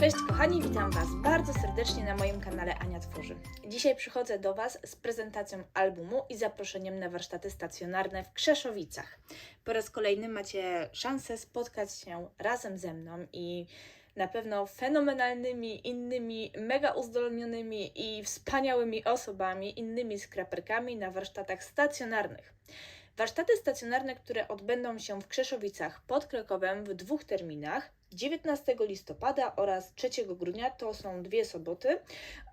Cześć kochani, witam Was bardzo serdecznie na moim kanale Ania Tworzy. Dzisiaj przychodzę do Was z prezentacją albumu i zaproszeniem na warsztaty stacjonarne w Krzeszowicach. Po raz kolejny macie szansę spotkać się razem ze mną i na pewno fenomenalnymi, innymi, mega uzdolnionymi i wspaniałymi osobami, innymi skraperkami na warsztatach stacjonarnych. Warsztaty stacjonarne, które odbędą się w Krzeszowicach pod Krakowem w dwóch terminach. 19 listopada oraz 3 grudnia to są dwie soboty.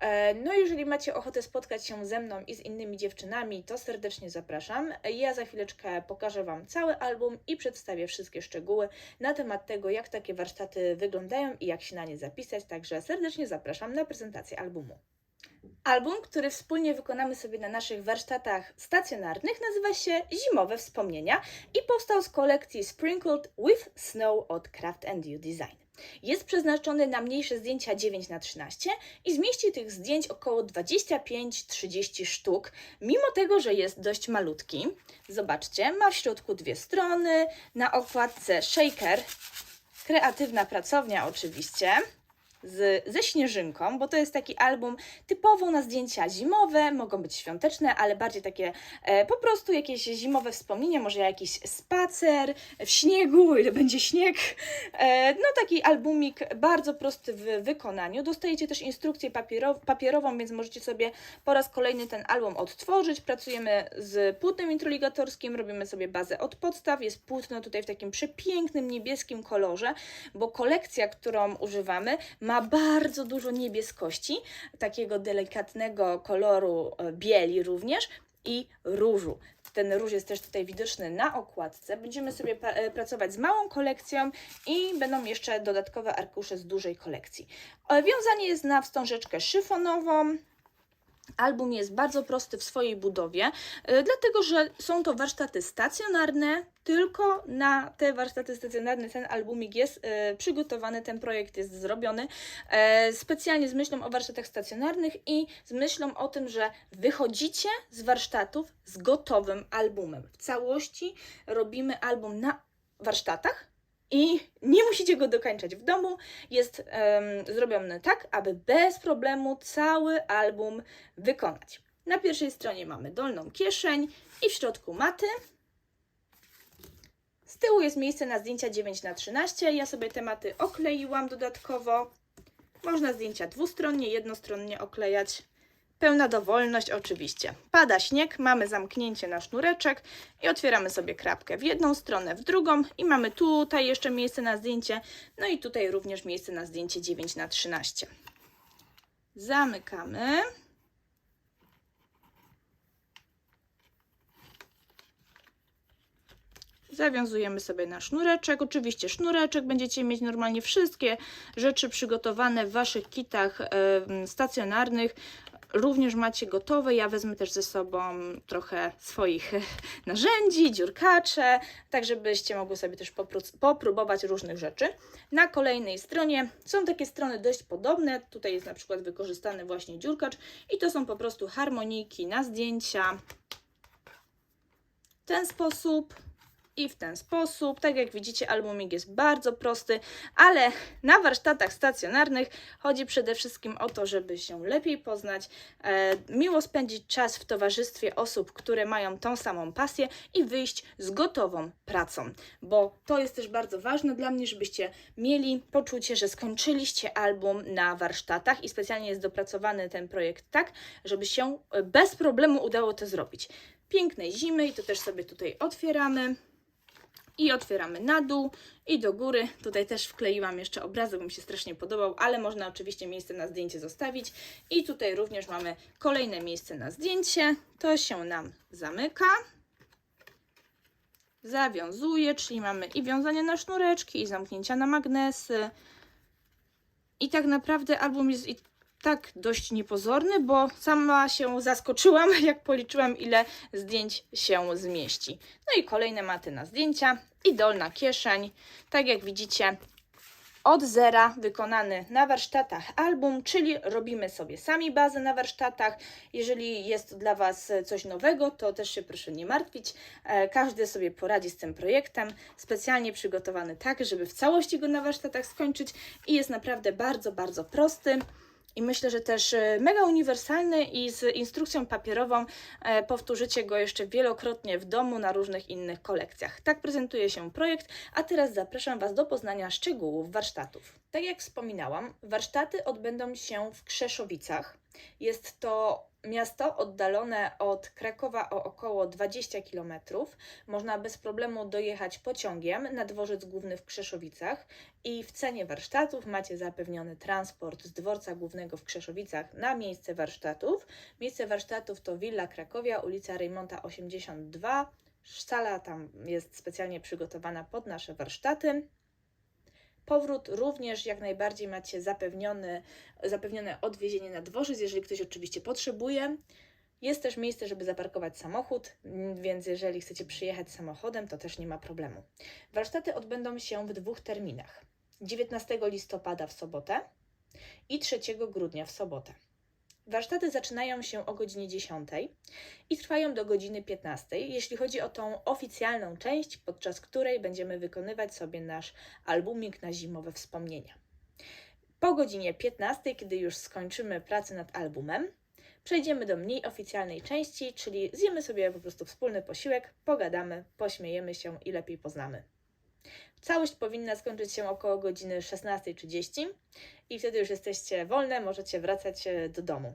E, No, jeżeli macie ochotę spotkać się ze mną i z innymi dziewczynami, to serdecznie zapraszam. Ja za chwileczkę pokażę Wam cały album i przedstawię wszystkie szczegóły na temat tego, jak takie warsztaty wyglądają i jak się na nie zapisać. Także serdecznie zapraszam na prezentację albumu. Album, który wspólnie wykonamy sobie na naszych warsztatach stacjonarnych, nazywa się Zimowe Wspomnienia i powstał z kolekcji Sprinkled with Snow od Craft and You Design. Jest przeznaczony na mniejsze zdjęcia 9 na 13 i zmieści tych zdjęć około 25-30 sztuk, mimo tego, że jest dość malutki. Zobaczcie, ma w środku dwie strony, na okładce shaker, kreatywna pracownia oczywiście z, ze śnieżynką, bo to jest taki album typowo na zdjęcia zimowe, mogą być świąteczne, ale bardziej takie e, po prostu jakieś zimowe wspomnienia, może jakiś spacer w śniegu, ile będzie śnieg. E, no taki albumik bardzo prosty w wykonaniu. Dostajecie też instrukcję papierow papierową, więc możecie sobie po raz kolejny ten album odtworzyć. Pracujemy z płótnem introligatorskim, robimy sobie bazę od podstaw. Jest płótno tutaj w takim przepięknym niebieskim kolorze, bo kolekcja, którą używamy, ma bardzo dużo niebieskości, takiego delikatnego koloru e, bieli również i różu. Ten róż jest też tutaj widoczny na okładce. Będziemy sobie e, pracować z małą kolekcją i będą jeszcze dodatkowe arkusze z dużej kolekcji. E, Wiązanie jest na wstążeczkę szyfonową. Album jest bardzo prosty w swojej budowie, e, dlatego że są to warsztaty stacjonarne. Tylko na te warsztaty stacjonarne ten albumik jest e, przygotowany, ten projekt jest zrobiony e, specjalnie z myślą o warsztatach stacjonarnych i z myślą o tym, że wychodzicie z warsztatów z gotowym albumem. W całości robimy album na warsztatach. I nie musicie go dokończać w domu. Jest em, zrobiony tak, aby bez problemu cały album wykonać. Na pierwszej stronie mamy dolną kieszeń i w środku maty. Z tyłu jest miejsce na zdjęcia 9 na 13 Ja sobie te maty okleiłam dodatkowo. Można zdjęcia dwustronnie, jednostronnie oklejać. Pełna dowolność oczywiście. Pada śnieg, mamy zamknięcie na sznureczek i otwieramy sobie krapkę w jedną stronę, w drugą i mamy tutaj jeszcze miejsce na zdjęcie, no i tutaj również miejsce na zdjęcie 9 na 13 Zamykamy. Zawiązujemy sobie na sznureczek. Oczywiście sznureczek będziecie mieć normalnie wszystkie rzeczy przygotowane w Waszych kitach stacjonarnych. Również macie gotowe. Ja wezmę też ze sobą trochę swoich narzędzi, dziurkacze, tak żebyście mogły sobie też popró- popróbować różnych rzeczy. Na kolejnej stronie są takie strony dość podobne. Tutaj jest na przykład wykorzystany właśnie dziurkacz i to są po prostu harmonijki na zdjęcia. W ten sposób i w ten sposób. Tak jak widzicie, albumik jest bardzo prosty, ale na warsztatach stacjonarnych chodzi przede wszystkim o to, żeby się lepiej poznać, e, miło spędzić czas w towarzystwie osób, które mają tą samą pasję i wyjść z gotową pracą, bo to jest też bardzo ważne dla mnie, żebyście mieli poczucie, że skończyliście album na warsztatach i specjalnie jest dopracowany ten projekt tak, żeby się e, bez problemu udało to zrobić. Pięknej zimy i to też sobie tutaj otwieramy i otwieramy na dół i do góry. Tutaj też wkleiłam jeszcze obrazek, mi się strasznie podobał, ale można oczywiście miejsce na zdjęcie zostawić. I tutaj również mamy kolejne miejsce na zdjęcie. To się nam zamyka. Zawiązuje, czyli mamy i wiązanie na sznureczki, i zamknięcia na magnesy. I tak naprawdę album jest tak dość niepozorny, bo sama się zaskoczyłam, jak policzyłam, ile zdjęć się zmieści. No i kolejne maty na zdjęcia i dolna kieszeń. Tak jak widzicie, od zera wykonany na warsztatach album, czyli robimy sobie sami bazę na warsztatach. Jeżeli jest dla Was coś nowego, to też się proszę nie martwić. E, Każdy sobie poradzi z tym projektem, specjalnie przygotowany tak, żeby w całości go na warsztatach skończyć i jest naprawdę bardzo, bardzo prosty. I myślę, że też e, mega uniwersalny i z instrukcją papierową e, powtórzycie go jeszcze wielokrotnie w domu na różnych innych kolekcjach. Tak prezentuje się projekt, a teraz zapraszam Was do poznania szczegółów warsztatów. Tak jak wspominałam, warsztaty odbędą się w Krzeszowicach. Jest to miasto oddalone od Krakowa o około 20 km. Można bez problemu dojechać pociągiem na dworzec główny w Krzeszowicach i w cenie warsztatów macie zapewniony transport z dworca głównego w Krzeszowicach na miejsce warsztatów. Miejsce warsztatów to Willa Krakowia, ulica Rejmonta 82. Sala tam jest specjalnie przygotowana pod nasze warsztaty. Powrót również jak najbardziej macie zapewniony, zapewnione odwiezienie na dworzec, jeżeli ktoś oczywiście potrzebuje. Jest też miejsce, żeby zaparkować samochód, więc jeżeli chcecie przyjechać samochodem, to też nie ma problemu. Warsztaty odbędą się w dwóch terminach: 19 listopada w sobotę i 3 grudnia w sobotę. Warsztaty zaczynają się o godzinie 10 i trwają do godziny 15, jeśli chodzi o tą oficjalną część, podczas której będziemy wykonywać sobie nasz albumik na zimowe wspomnienia. Po godzinie 15, kiedy już skończymy pracę nad albumem, przejdziemy do mniej oficjalnej części, czyli zjemy sobie po prostu wspólny posiłek, pogadamy, pośmiejemy się i lepiej poznamy. Całość powinna skończyć się około godziny 16.30 i wtedy już jesteście wolne, możecie wracać e, do domu.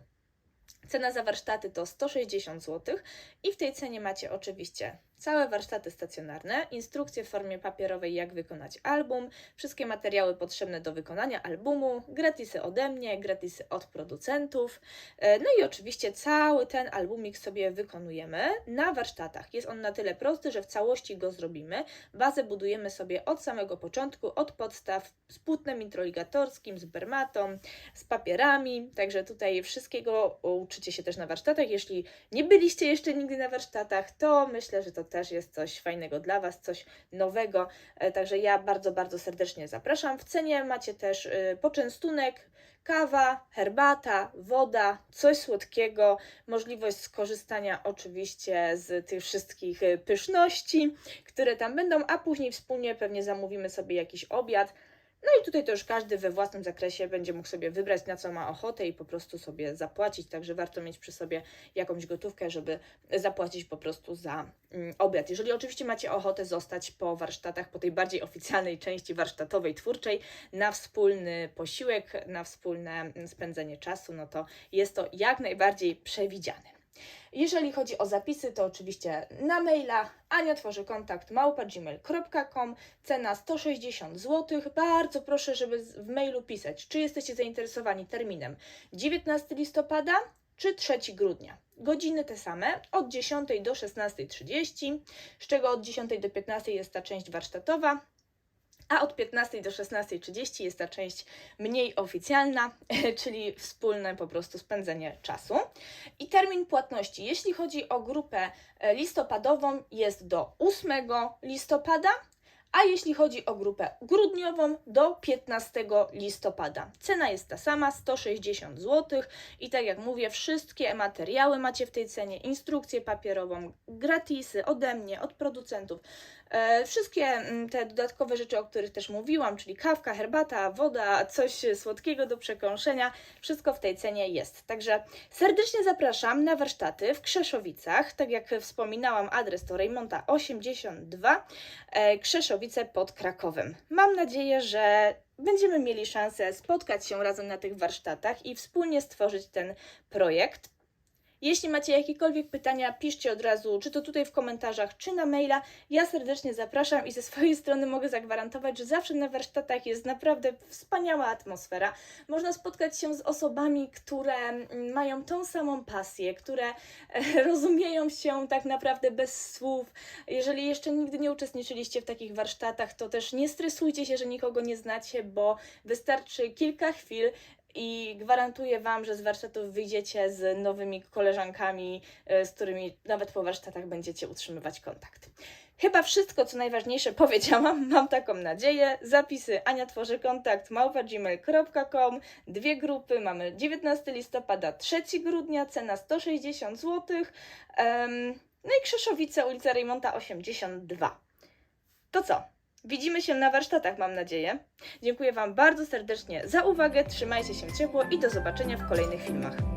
Cena za warsztaty to 160 zł i w tej cenie macie oczywiście całe warsztaty stacjonarne, instrukcje w formie papierowej jak wykonać album, wszystkie materiały potrzebne do wykonania albumu, gratisy ode mnie, gratisy od producentów. E, No i oczywiście cały ten albumik sobie wykonujemy na warsztatach. Jest on na tyle prosty, że w całości go zrobimy. Bazę budujemy sobie od samego początku, od podstaw z płótnem introligatorskim, z bermatą, z papierami. Także tutaj wszystkiego uczycie się też na warsztatach. Jeśli nie byliście jeszcze nigdy na warsztatach, to myślę, że to też jest coś fajnego dla Was, coś nowego. E, Także ja bardzo, bardzo serdecznie zapraszam. W cenie macie też y, poczęstunek, kawa, herbata, woda, coś słodkiego, możliwość skorzystania oczywiście z tych wszystkich y, pyszności, które tam będą, a później wspólnie pewnie zamówimy sobie jakiś obiad. No i tutaj to już każdy we własnym zakresie będzie mógł sobie wybrać, na co ma ochotę i po prostu sobie zapłacić. Także warto mieć przy sobie jakąś gotówkę, żeby zapłacić po prostu za mm, obiad. Jeżeli oczywiście macie ochotę zostać po warsztatach, po tej bardziej oficjalnej części warsztatowej, twórczej, na wspólny posiłek, na wspólne mm, spędzenie czasu, no to jest to jak najbardziej przewidziane. Jeżeli chodzi o zapisy, to oczywiście na maila Ania tworzy kontakt małpa.gmail.com, cena 160 zł. Bardzo proszę, żeby w mailu pisać, czy jesteście zainteresowani terminem 19 listopada czy 3 grudnia. Godziny te same, od 10 do 16.30, z czego od 10 do 15 jest ta część warsztatowa, a od 15 do 16.30 jest ta część mniej oficjalna, czyli wspólne po prostu spędzenie czasu. I termin płatności, jeśli chodzi o grupę e, listopadową, jest do 8 listopada, a jeśli chodzi o grupę grudniową, do 15 listopada. Cena jest ta sama, 160 zł. I tak jak mówię, wszystkie materiały macie w tej cenie, instrukcję papierową, gratisy ode mnie, od producentów. E, wszystkie mm, te dodatkowe rzeczy, o których też mówiłam, czyli kawka, herbata, woda, coś słodkiego do przekąszenia, wszystko w tej cenie jest. Także serdecznie zapraszam na warsztaty w Krzeszowicach. Tak jak wspominałam, adres to Rejmonta 82, e, Krzeszowice pod Krakowem. Mam nadzieję, że będziemy mieli szansę spotkać się razem na tych warsztatach i wspólnie stworzyć ten projekt. Jeśli macie jakiekolwiek pytania, piszcie od razu, czy to tutaj w komentarzach, czy na maila. Ja serdecznie zapraszam i ze swojej strony mogę zagwarantować, że zawsze na warsztatach jest naprawdę wspaniała atmosfera. Można spotkać się z osobami, które mają tą samą pasję, które e, rozumieją się tak naprawdę bez słów. Jeżeli jeszcze nigdy nie uczestniczyliście w takich warsztatach, to też nie stresujcie się, że nikogo nie znacie, bo wystarczy kilka chwil, i gwarantuję Wam, że z warsztatów wyjdziecie z nowymi koleżankami, e, z którymi nawet po warsztatach będziecie utrzymywać kontakt. Chyba wszystko, co najważniejsze powiedziałam, mam taką nadzieję. Zapisy Ania tworzy kontakt małpa.gmail.com, dwie grupy, mamy 19 listopada, 3 grudnia, cena 160 zł. em, no i Krzeszowice, ulica Rejmonta 82. To co? Widzimy się na warsztatach, mam nadzieję. Dziękuję Wam bardzo serdecznie za uwagę, trzymajcie się ciepło i do zobaczenia w kolejnych filmach.